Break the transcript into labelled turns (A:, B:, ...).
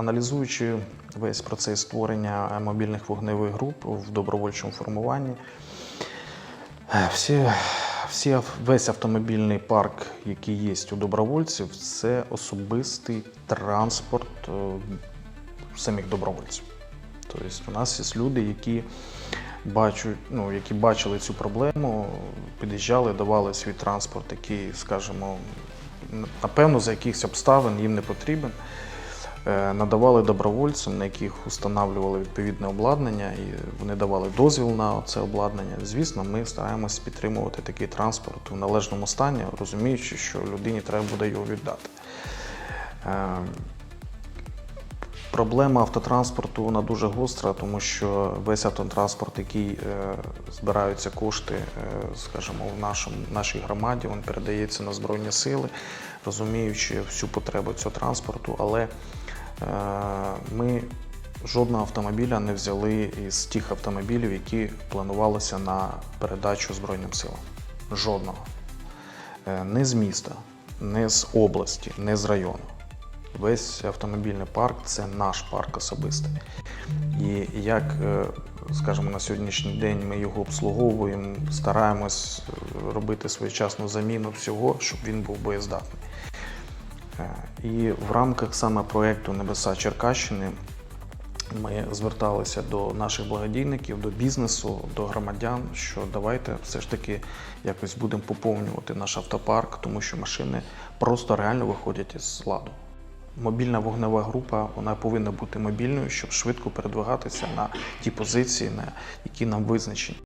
A: аналізуючи весь процес створення мобільних вогневих груп в добровольчому формуванні, е, всі, всі, весь автомобільний парк, який є у добровольців, це особистий транспорт е, самих добровольців. Тобто у нас є люди, які бачать, ну, які бачили цю проблему, під'їжджали, давали свій транспорт, який, скажімо, напевно, за якихось обставин їм не потрібен. Е, Надавали добровольцям, на яких встановлювали відповідне обладнання, і вони давали дозвіл на це обладнання. Звісно, ми стараємося підтримувати такий транспорт в належному стані, розуміючи, що людині треба буде його віддати. Е, Проблема автотранспорту вона дуже гостра, тому що весь автотранспорт, який е, збираються кошти, е, скажімо, в нашому нашій громаді, він передається на збройні сили, розуміючи всю потребу цього транспорту. Але ми жодного автомобіля не взяли із тих автомобілів, які планувалися на передачу Збройним силам. Жодного. Е, Не з міста, не з області, не з району. Весь автомобільний парк це наш парк особистий. І як, е, скажімо, на сьогоднішній день ми його обслуговуємо, стараємось е, робити своєчасну заміну всього, щоб він був боєздатний. І в рамках саме проєкту Небеса Черкащини ми зверталися до наших благодійників, до бізнесу, до громадян, що давайте все ж таки якось будемо поповнювати наш автопарк, тому що машини просто реально виходять із ладу. Мобільна вогнева група вона повинна бути мобільною, щоб швидко передвигатися на ті позиції, на які нам визначені.